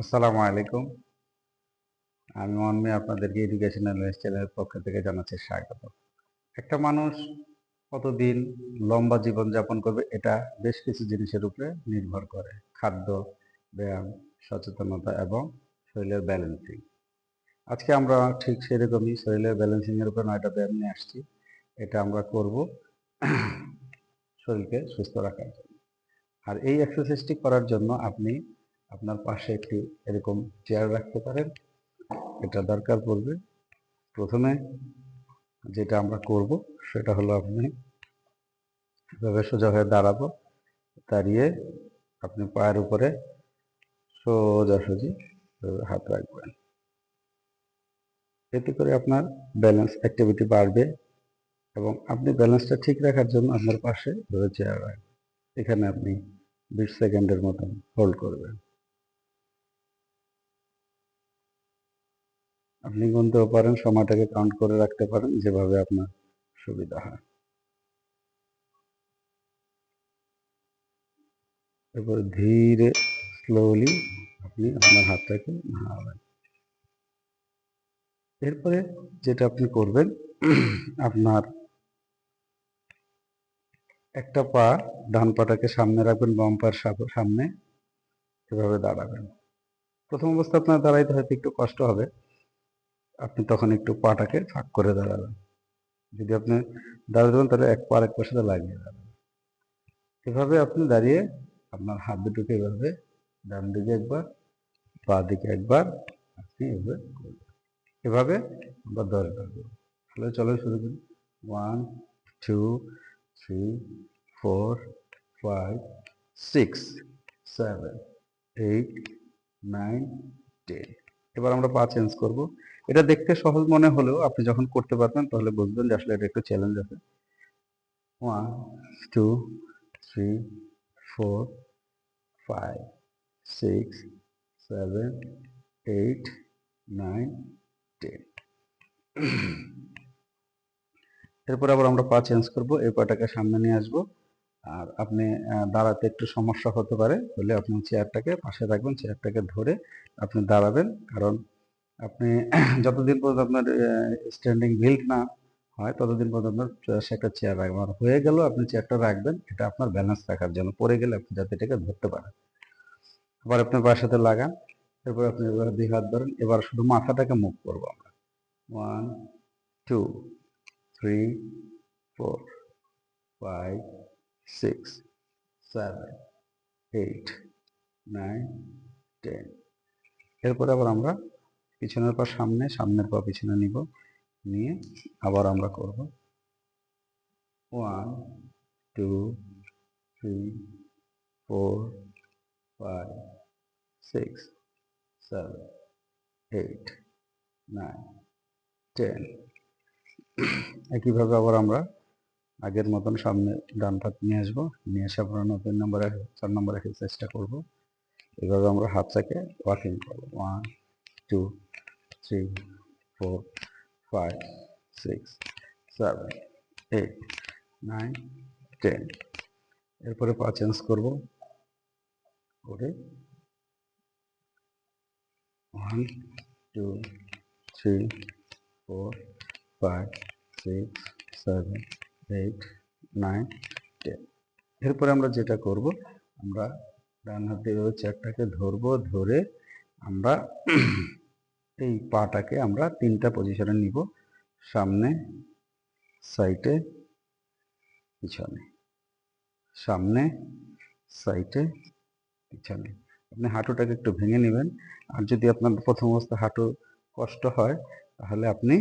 আসসালামু আলাইকুম। আমি মনমে আপনাদেরকে এডুকেশনাল চ্যানেলের পক্ষ থেকে জানাচ্ছি স্বাগত। একটা মানুষ কতদিন লম্বা জীবন যাপন করবে, এটা বেশ কিছু জিনিসের উপরে নির্ভর করে। খাদ্য, ব্যায়াম, সচেতনতা এবং শরীরের ব্যালেন্সিং আজকে আমরা ঠিক সেরকমই শরীরের ব্যালেন্সিং এর উপর নয়টা ব্যায়াম নিয়ে আসছি। এটা আমরা করব শরীরকে সুস্থ রাখার জন্য। আর এই এক্সারসাইজটি করার জন্য আপনি আপনার পাশে একটি এরকম চেয়ার রাখতে পারেন। এটা দরকার পড়বে। প্রথমে যেটা আমরা করব, সেটা হলো আপনি এভাবে সোজা হয়ে দাঁড়াবো। দাঁড়িয়ে আপনি পায়ের উপরে সোজাসুজি হাত রাখবেন। এতে করে আপনার ব্যালেন্স অ্যাক্টিভিটি বাড়বে এবং আপনি ব্যালেন্সটা ঠিক রাখার জন্য আপনার পাশে চেয়ার রাখবেন। এখানে আপনি বিশ সেকেন্ডের মতন হোল্ড করবেন। আপনি গুনতেও পারেন, সময়টাকে কাউন্ট করে রাখতে পারেন, যেভাবে আপনার সুবিধা হয়। এরপর ধীরে স্লোলি আপনি আপনার হাতটাকে নাড়াবেন। এরপরে যেটা আপনি করবেন, আপনার একটা পা ডান পাটাকে সামনে রাখবেন, বাম পার সামনে এভাবে দাঁড়াবেন। প্রথম অবস্থা আপনার দাঁড়াইতে হয়তো একটু কষ্ট হবে আপনি তখন একটু পাটাকে ফাঁক করে দাঁড়াবেন যদি আপনি দাঁড়াতে পারেন তাহলে এক পা এক পাশে লাগিয়ে দাঁড়াবেন এভাবে আপনি দাঁড়িয়ে আপনার হাত দুটোকে এভাবে ডান দিকে একবার বা দিকে একবার আপনি এভাবে করবেন এভাবে আমরা দশ বার করব। তাহলে চলো শুরু করি। One two three four five six seven eight nine ten এবার আমরা পা চেঞ্জ করব। এটা দেখতে সহজ মনে হলেও আপনি যখন করতে পারবেন তাহলে বুঝবেন যে আসলে এটা একটু চ্যালেঞ্জ আছে। One two three four five six seven eight nine ten এরপর আবার আমরা পা চেঞ্জ করব, এই পাটাকে সামনে নিয়ে আসব। আর আপনি দাঁড়াতে একটু সমস্যা হতে পারে, হলে আপনি চেয়ারটাকে পাশে রাখবেন চেয়ারটাকে ধরে আপনি দাঁড়াবেন। কারণ আপনি যতদিন পর্যন্ত আপনার স্ট্যান্ডিং বিল্ড না হয়, ততদিন পর্যন্ত আপনার একটা চেয়ার রাখবেন। আর হয়ে গেল আপনি চেয়ারটা রাখবেন, এটা আপনার ব্যালেন্স রাখার জন্য। পড়ে গেলে আপনি যাতে এটাকে ধরতে পারেন। আবার আপনার পায়ের সাথে লাগান, এরপর আপনি এবার দুই হাত ধরেন, এবার শুধু মাথাটাকে মুভ করব আমরা। One two three four five six seven eight nine ten এরপরে আবার আমরা পিছনের পা সামনে, সামনের পা পিছনে নিব। নিয়ে আবার আমরা করব। One two three four five six seven eight nine ten একইভাবে আবার আমরা আগের মতন সামনে ডান হাত নিয়ে আসব। নিয়ে এসে আমরা নতুন নম্বরে, চার নম্বরে এক্সারসাইজটা করব। এভাবে আমরা হাতটাকে ওয়াকিং করব। One two three four five six seven eight nine ten এরপরে পা চেঞ্জ করব। করে one two three four five six seven eight nine ten এরপরে আমরা যেটা করব, আমরা ডান হাতে এভাবে চেয়ারটাকে ধরবো, ধরে আমরা এই পাটাকে আমরা তিনটা পজিশনে নিব। সামনে সাইটে পিছনে। সামনে সাইটে পিছনে। আপনি হাঁটুটাকে একটু ভেঙে নেবেন। আর যদি আপনার প্রথম অবস্থা হাঁটু কষ্ট হয়, তাহলে আপনি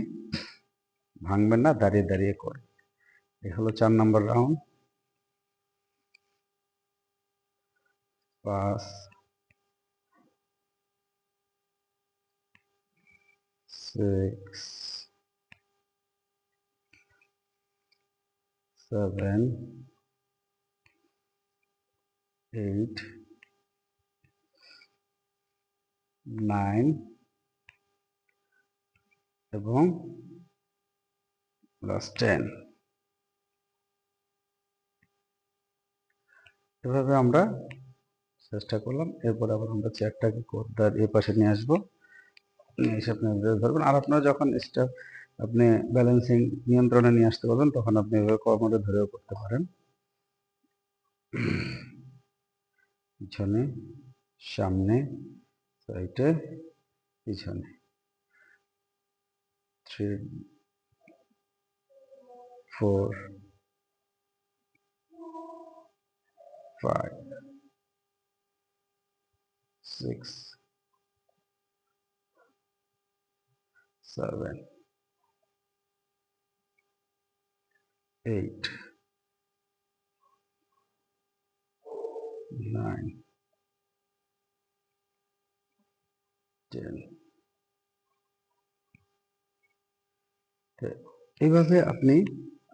ভাঙবেন না, দাঁড়িয়ে দাঁড়িয়ে করুন এই হলো চার নম্বর রাউন্ড পাঁচ সিক্স সেভেন এইট নাইন এবং প্লাস টেন এভাবে আমরা চেষ্টা করলাম, এরপর আবার আমরা চেয়ারটাকে কোদার এ পাশে নিয়ে আসব। নিয়ে এসে আপনি ধরবেন আর আপনার যখন স্টাফ আপনি ব্যালেন্সিং নিয়ন্ত্রণে নিয়ে আসতে পারবেন, তখন আপনি এভাবে কর্মটা ধরেও করতে পারেন। পিছনে, সামনে সাইডে পিছনে। Three four five six seven, eight, nine, ten. এইভাবে আপনি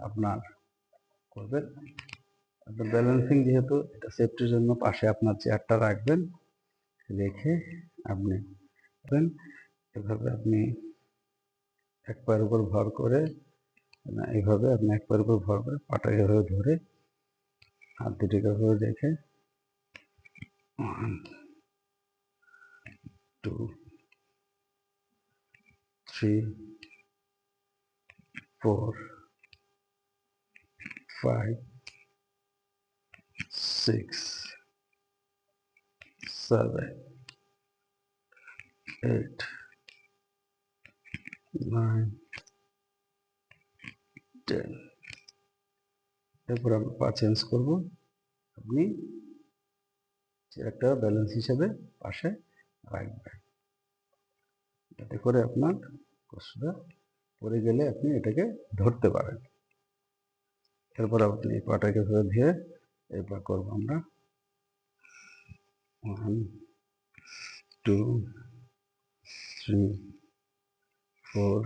আপনার করবেন আপনার ব্যালেন্সিং যেহেতু এটা সেফটির জন্য পাশে আপনার চেয়ারটা রাখবেন রেখে আপনি এভাবে আপনি এক পায়ের উপর ভর করে, না, এইভাবে আপনি এক পায়ের উপর ভর করে পাটা এভাবে ধরে হাত দুটিকে এভাবে রেখে one two three four five six seven eight nine, ten. এরপর আমরা পা চেঞ্জ করব। আপনি একটা ব্যালেন্স হিসেবে পাশে রাখবেন। যাতে করে আপনার কষ্টটা পড়ে গেলে আপনি এটাকে ধরতে পারেন। এরপর আপনি এই পাটাকে ধরে দিয়ে এরপর করব আমরা। One two three four,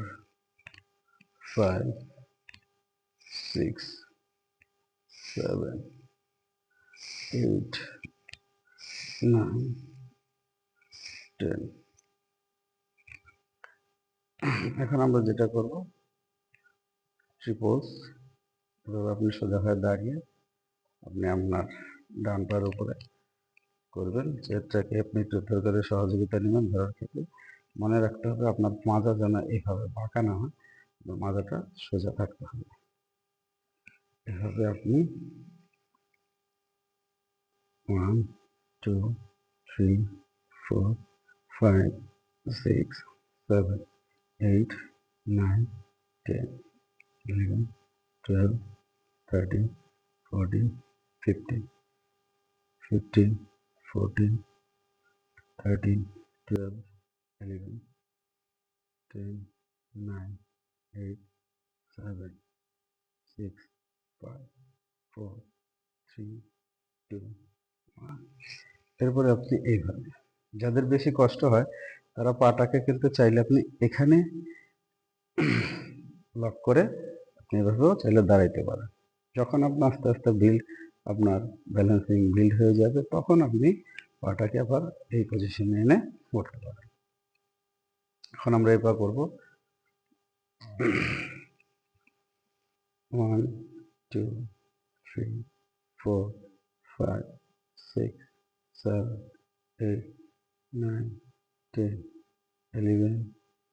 five, six, seven, eight, nine, ten. এখন আমরা যেটা করব ট্রিপলস এভাবে আপনি সোজা হয়ে দাঁড়িয়ে আপনি আপনার ডান পায়ের উপরে করবেন চেয়ারটাকে আপনি একটু করে সহযোগিতা নেবেন ধরার ক্ষেত্রে মনে রাখতে হবে আপনার মাজা যেন এইভাবে বাঁকা না হয় মাজাটা সোজা থাকতে হবে। এভাবে আপনি one two three four five six seven eight nine ten eleven twelve thirteen fourteen fifteen fifteen fourteen thirteen twelve 11, 10, 9, 8, 7, 6, 5, 4, 3, 2, 1. এরপরে আপনি এইভাবে যাদের বেশি কষ্ট হয় তারা পাটাকে কিন্তু চাইলে আপনি এখানে লক করে আপনি এভাবেও চাইলে দাঁড়াইতে পারেন যখন আপনার আস্তে আস্তে বিল্ড আপনার ব্যালেন্সিং বিল্ড হয়ে যাবে তখন আপনি পাটাকে আবার এই পজিশনে এনে পড়তে পারেন এখন আমরা এবার করব। One two three four five six seven eight nine ten eleven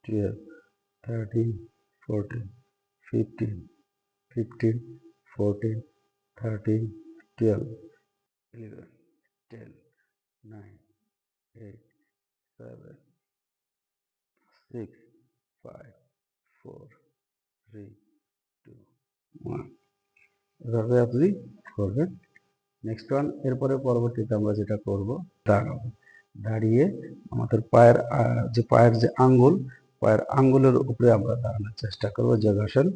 twelve thirteen fourteen fifteen fifteen fourteen thirteen twelve eleven ten nine eight seven six five four three two one এভাবে আপনি করবেন। নেক্সট ওয়ান এরপরে পরবর্তীতে আমরা যেটা করব দাঁড়াবো দাঁড়িয়ে আমাদের পায়ের যে পায়ের যে আঙ্গুল, পায়ের আঙ্গুলের উপরে আমরা দাঁড়ানোর চেষ্টা করব। যোগাসন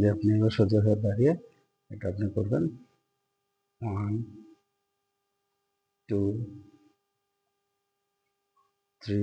যে আপনি এবার সোজা হয়ে দাঁড়িয়ে এটা আপনি করবেন। One two three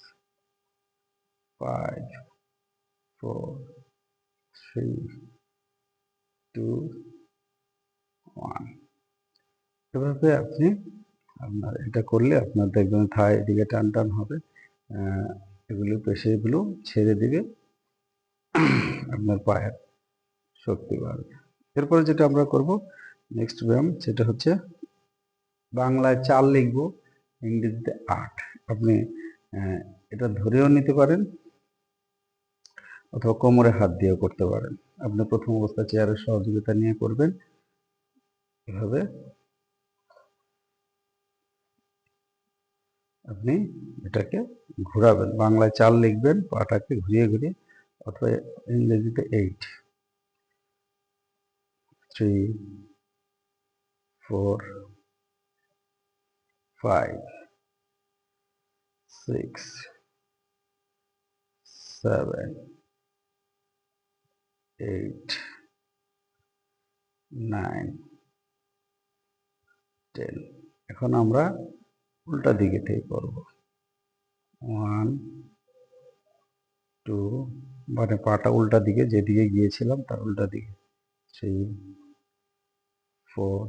five four three two one এভাবে আপনি আপনার এটা করলে আপনার দেখবেন থাই এদিকে টান টান হবে এগুলো পেশিগুলো ছেড়ে দিবে, আপনার পায়ের শক্তি বাড়বে। এরপরে যেটা আমরা করব নেক্সট ব্যায়াম সেটা হচ্ছে বাংলায় চাল লিখব, ইংরেজিতে আট। আপনি এটা ধরেও নিতে পারেন অথবা কোমরে হাত দিয়েও করতে পারেন। আপনি প্রথম অবস্থা চেয়ারের সহযোগিতা নিয়ে করবেন। এভাবে আপনি এটাকে ঘোরাবেন। বাংলায় চাল লিখবেন, পাটাকে ঘুরিয়ে ঘুরিয়ে, অথবা ইংরেজিতে eight three four five six seven eight nine ten এখন আমরা উল্টা দিকে থেকে করব। ওয়ান টু মানে পাটা উল্টা দিকে যেদিকে গিয়েছিলাম তার উল্টা দিকে। Three four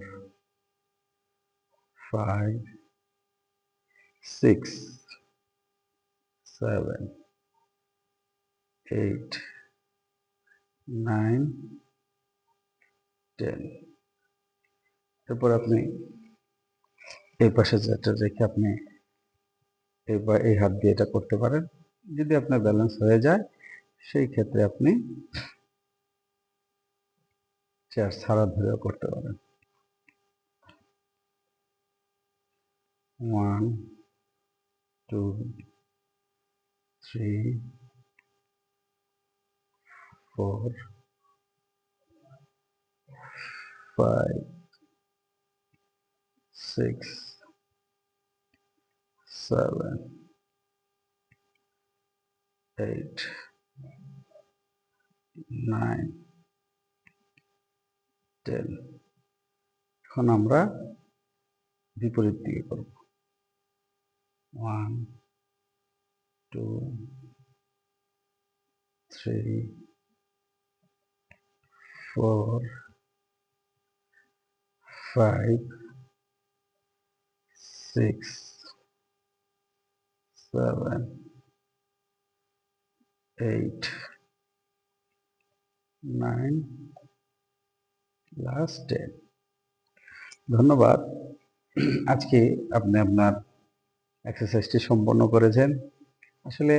five six seven eight nine, ten. এরপর আপনি এই পাশে যেটা রেখে আপনি এই এই হাত দিয়ে এটা করতে পারেন। যদি আপনার ব্যালেন্স হয়ে যায়, সেই ক্ষেত্রে আপনি চেয়ার ছাড়া ধরেও করতে পারেন। One, two, three four five six seven, eight, nine, ten. এখন আমরা বিপরীত দিকে করব one two three four five six seven, eight, nine, last ten. ধন্যবাদ। আজকে আপনি আপনার এক্সারসাইজটি সম্পন্ন করেছেন। আসলে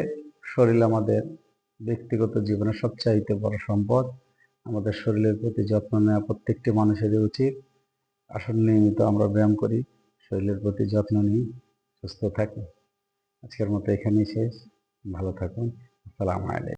শরীর আমাদের ব্যক্তিগত জীবনের সবচাইতে বড় সম্পদ। আমাদের শরীরের প্রতি যত্ন নেওয়া প্রত্যেকটি মানুষেরই উচিত। আসলে নিয়মিত আমরা ব্যায়াম করি, শরীরের প্রতি যত্ন নিই সুস্থ থাকি। আজকের মতো এখানেই শেষ। ভালো থাকুন। আসসালামু আলাইকুম।